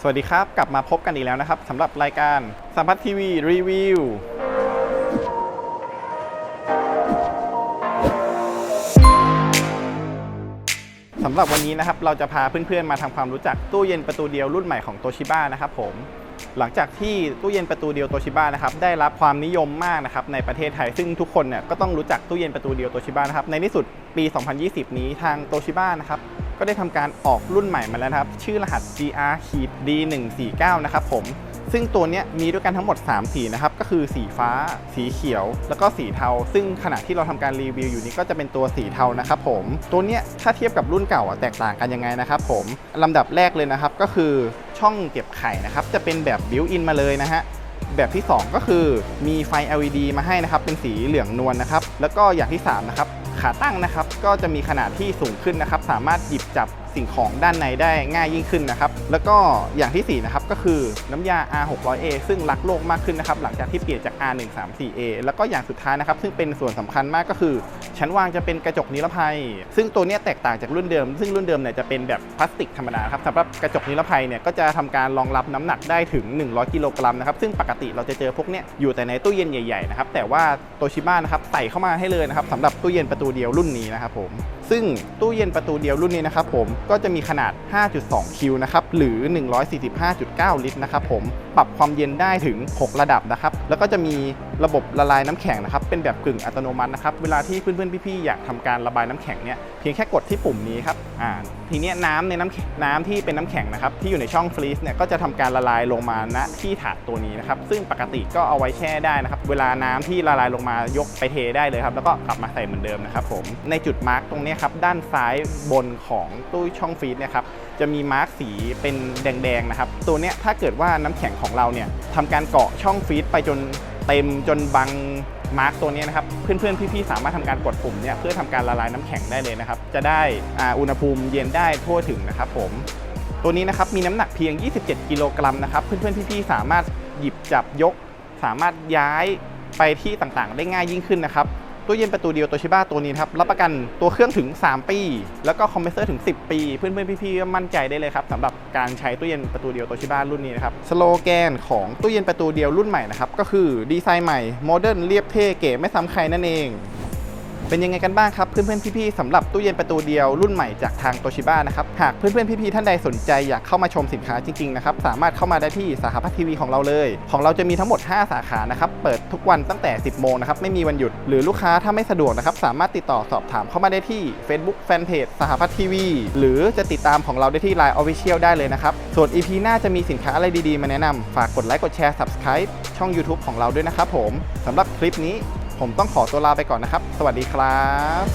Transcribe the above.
สวัสดีครับ กลับมาพบกันอีกแล้วนะครับสำหรับรายการสัมพัททีวีรีวิวสำหรับวันนี้นะครับเราจะพาเพื่อนๆมาทำความรู้จักตู้เย็นประตูเดียวรุ่นใหม่ของโตชิบ้านะครับผมหลังจากที่ตู้เย็นประตูเดียวโตชิบ้านะครับได้รับความนิยมมากนะครับในประเทศไทย ซึ่งทุกคนเนี่ยก็ต้องรู้จักตู้เย็นประตูเดียวโตชิบ้านะครับในที่สุดปี 2020 นี้ทางโตชิบ้านะครับ ก็ได้ทำการออกรุ่นใหม่มาแล้วนะครับ ชื่อรหัส GR D149 นะครับผม ซึ่งตัวนี้มีด้วยกันทั้งหมด 3 สีนะครับ ก็คือสีฟ้า สีเขียว แล้วก็สีเทา ซึ่งขณะที่เราทำการรีวิวอยู่นี้ก็จะเป็นตัวสีเทานะครับผม ตัวนี้ถ้าเทียบกับรุ่นเก่าแตกต่างกันยังไงนะครับผมลำดับแรกเลยนะครับ ก็คือช่องเก็บไข่นะครับ จะเป็นแบบบิวอินมาเลยนะฮะแบบที่ 2 ก็คือมีไฟ LED มาให้นะครับ เป็นสีเหลืองนวลนะครับ แล้วก็อย่างที่ 3 นะครับ ขาตั้งนะครับก็จะมีขนาดที่สูงขึ้นนะครับ สามารถหยิบจับสิ่งของด้านในได้ง่ายยิ่งขึ้นนะครับ แล้วก็อย่างที่4นะครับก็คือน้ำยา R600A ซึ่งรักโลกมากขึ้นนะครับ หลังจากที่เปลี่ยนจาก R134A แล้วก็อย่างสุดท้ายนะครับ ซึ่งเป็นส่วนสำคัญมากก็คือ ชั้นวางจะเป็นกระจกนิรภัย ซึ่งตัวนี้แตกต่างจากรุ่นเดิม ซึ่งรุ่นเดิมเนี่ยจะเป็นแบบพลาสติกธรรมดาครับสำหรับกระจกนิรภัยเนี่ยก็จะทำการรองรับน้ำหนักได้ถึง 100 กิโลกรัมนะครับซึ่งปกติเราจะเจอพวกเนี้ยอยู่แต่ในตู้เย็นใหญ่ๆนะครับแต่ว่าโตชิบ้านะครับใส่เข้ามาให้เลยนะครับสำหรับตู้เย็นประตูเดียวรุ่นนี้นะครับผมซึ่งตู้เย็นประตูเดียวรุ่นนี้นะครับผมก็จะมีขนาด 5.2 คิวนะครับหรือ 145.9 ลิตรนะครับผมปรับความเย็นได้ถึง 6 ระดับนะครับแล้วก็จะมีระบบละลายน้ำแข็งนะครับเป็นแบบกึ่งอัตโนมัตินะครับเวลาที่เพื่อนๆพี่ๆอยากทำการระบายน้ำแข็งเนี่ยเพียงแค่กดที่ปุ่มนี้ครับอ่าทีนี้น้ำในน้ำน้ำที่เป็นน้ำแข็งนะครับที่อยู่ในช่องฟรีซเนี่ยก็จะทำการละลายลงมาณที่ถาดตัวนี้นะครับซึ่งปกติก็เอาไว้แช่ได้นะครับเวลาน้ำที่ละลายลงมายกไปเทได้เลยครับแล้วก็กลับมาใส่เหมือนเดิมนะครับผมในจุดมาร์กตรงเครับด้านซ้ายบนของตู้ช่องฟรีซเนี่ยครับจะมีมาร์กสีเป็นแดงๆนะครับตัวเนี้ยถ้าเกิดว่าน้ำแข็งของเราเนี่ยทำการเกาะช่องฟรีซไปจนเต็มจนบังมาร์กตัวเนี้ยนะครับเพื่อนๆพี่ๆสามารถทำการกดปุ่มเนี่ยเพื่อทำการละลายน้ำแข็งได้เลยนะครับจะได้อุณหภูมิเย็นได้ทั่วถึงนะครับผมตัวนี้นะครับมีน้ำหนักเพียง 27 กิโลกรัมนะครับเพื่อนๆพี่ๆสามารถหยิบจับยก สามารถย้ายไปที่ต่างๆ ได้ง่ายยิ่งขึ้นนะครับ ตู้เย็นประตูเดียวโตชิบ้าตัวนี้ครับรับประกันตัวเครื่องถึง 3 ปี แล้วก็คอมเพรสเซอร์ถึง 10 ปี เพื่อนๆพี่ๆมั่นใจได้เลยครับสำหรับการใช้ตู้เย็นประตูเดียวโตชิบ้ารุ่นนี้นะครับสโลแกนของตู้เย็นประตูเดียวรุ่นใหม่นะครับก็คือดีไซน์ใหม่โมเดิร์นเรียบเท่เก๋ไม่ซ้ำใครนั่นเอง เป็นยังไงกันบ้างครับเพื่อนๆพี่ๆสำหรับตู้เย็นประตูเดียวรุ่นใหม่จากทางโตชิบ้านะครับหากเพื่อนๆพี่ๆท่านใดสนใจอยากเข้ามาชมสินค้าจริงๆนะครับสามารถเข้ามาได้ที่สาขาพัททีวีของเราเลย ของเราจะมีทั้งหมด 5 สาขานะครับเปิดทุกวันตั้งแต่ 10 โมงนะครับไม่มีวันหยุดหรือลูกค้าถ้าไม่สะดวกนะครับสามารถติดต่อสอบถามเข้ามาได้ที่ Facebook Fanpage สหพัฒทีวีหรือจะติดตามของเราได้ที่ Line Official ได้เลยนะครับส่วน EP หน้าจะมีสินค้าอะไรดีๆ มาแนะนำฝากกดไลค์กดแชร์ Subscribe ช่อง YouTube ของเราด้วยนะครับผมสำหรับคลิปนี้ ผมต้องขอตัวลาไปก่อนนะครับ สวัสดีครับ